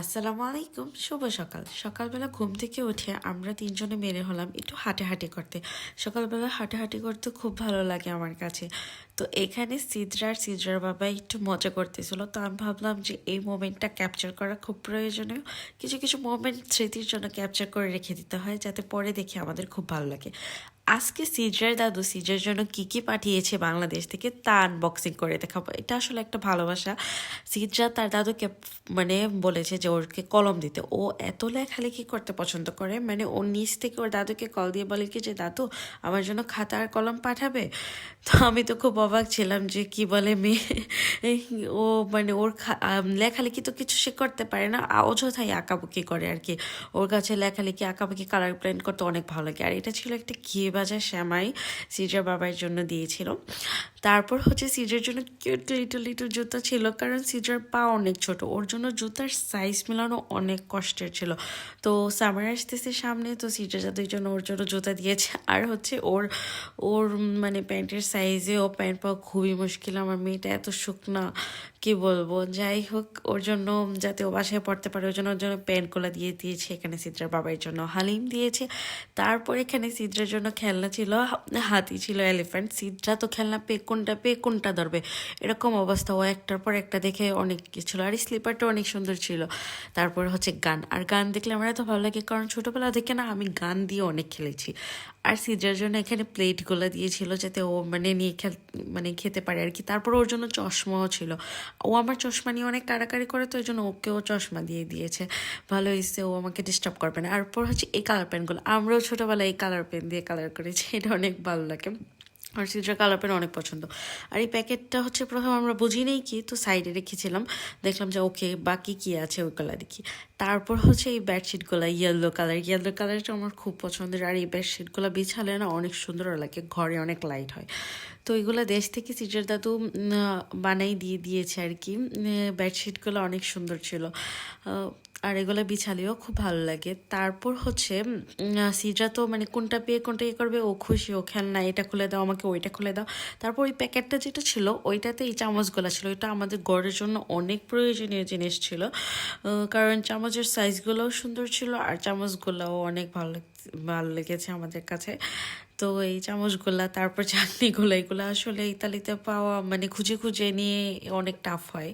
আসসালামু আলাইকুম, শুভ সকাল। সকালবেলা ঘুম থেকে উঠে আমরা তিনজনে মেরে হলাম একটু হাঁটাহাঁটি করতে। সকালবেলা হাঁটাহাঁটি করতে খুব ভালো লাগে আমার কাছে। তো এখানে সিদ্রার সিদ্রার বাবা একটু মজা করতেছিল, তো আমি ভাবলাম যে এই মোমেন্টটা ক্যাপচার করা খুব প্রয়োজনীয়। কিছু কিছু মোমেন্ট স্মৃতির জন্য ক্যাপচার করে রেখে দিতে হয়, যাতে পরে দেখে আমাদের খুব ভালো লাগে। আজকে সিজার, দাদু সিজার জন্য কি কি পাঠিয়েছে বাংলাদেশ থেকে, তা আনবক্সিং করে দেখাবো। এটা আসলে একটা ভালোবাসা। সিজরা তার দাদুকে মানে বলেছে যে ওরকে কলম দিতে। ও এত লেখালেখি করতে পছন্দ করে মানে ও নিচ থেকে ওর দাদুকে কল দিয়ে বলে কি যে, দাদু, আমার জন্য খাতা আর কলম পাঠাবে? তো আমি তো খুব অবাক ছিলাম যে কি বলে মেয়ে। ও মানে ওর লেখালেখি তো কিছু সে করতে পারে না। অযথাই আঁকাবুকি করে আর কি। ওর কাছে লেখালেখি, আঁকাবুকি কালার প্রিন্ট করতে অনেক ভালো লাগে। আর এটা ছিল একটা ঘিয়ে ভাজা শ্যামাই সিজার বাবার জন্য দিয়েছিল। তারপর হচ্ছে সিজার জন্য কিউট লিটল লিটল জুতো ছিল, কারণ সিজার পা অনেক ছোট, ওর জন্য জুতার সাইজ মেলানো অনেক কষ্টের ছিল। তো সামার আসতেছে সামনে, তো সিজার যাদের জন্য ওর জন্য জুতা দিয়েছে, আর হচ্ছে ওর ওর মানে প্যান্টের সাইজে ও প্যান্ট পাওয়া খুবই মুশকিল। আমার মেয়েটা এত শুকনা, কি বলব? যাই হোক, ওর জন্য যাতে ও বাসায় পড়তে পারে, ওর জন্য ওর জন্য প্যান্টগুলো দিয়ে দিয়েছে এখানে সিদ্রার বাবার জন্য। হালিম দিয়েছে, তারপর এখানে সিদ্রার জন্য খেলনা ছিল, হাতি ছিল এলিফ্যান্ট সিটটা তো খেলনা পে, কোনটা পে, কোনটা ধরবে, এরকম অবস্থা। ও একটার পর একটা দেখে অনেক ছিল, আর স্লিপারটা অনেক সুন্দর ছিল। তারপর হচ্ছে গান, আর গান দেখলে আমার এত ভালো লাগে, কারণ ছোটোবেলা থেকে না আমি গান দিয়ে অনেক খেলেছি। আর সিজার জন্য এখানে প্লেটগুলো দিয়েছিল যাতে ও মানে নিয়ে খেল মানে খেতে পারে আর কি। তারপর ওর জন্য চশমাও ছিল। ও আমার চশমা নিয়ে অনেক কাড়াকাড়ি করে তো ওই জন্য ওকেও চশমা দিয়ে দিয়েছে। ভালো হয়েছে ও আমাকে ডিস্টার্ব করবে না। আর পর হচ্ছে এই কালার পেনগুলো আমরাও ছোটোবেলায় এই কালার পেন দিয়ে কালার করেছি, এটা অনেক ভালো লাগে। আর সিদ্রার কালার পেন অনেক পছন্দ। আর এই প্যাকেটটা হচ্ছে প্রথম আমরা বুঝি নেই কি, তো সাইডে রেখেছিলাম। দেখলাম যে ওকে বাকি কি আছে ওইগুলো দেখি। তারপর হচ্ছে এই বেডশিটগুলো ইয়েলো কালার ইয়েলো কালারটা আমার খুব পছন্দের। আর এই বেডশিটগুলো বিছালে না অনেক সুন্দর লাগে, ঘরে অনেক লাইট হয়। তো এগুলো দেশ থেকে সিজার দাদু বানাই দিয়ে দিয়েছে আর কি। বেডশিটগুলো অনেক সুন্দর ছিল। আর এগুলো বিছালেও খুব ভালো লাগে। তারপর হচ্ছে সিজা তো মানে কোনটা পেয়ে কোনটা ইয়ে করবে, ও খুশি, ও খেলনা, এটা খুলে দাও, আমাকে ওইটা খুলে দাও। তারপর ওই প্যাকেটটা যেটা ছিল, ওইটাতে এই চামচগুলো ছিল। এটা আমাদের গড়ের জন্য অনেক প্রয়োজনীয় জিনিস ছিল। কারণ চামচের সাইজগুলোও সুন্দর ছিল আর চামচগুলোও অনেক ভালো ভালো লেগেছে আমাদের কাছে। তো এই চামচগুলা, তারপর চাটনিগুলো, এগুলো আসলে ইতালিতে পাওয়া মানে খুঁজে খুঁজে নিয়ে অনেক টাফ হয়।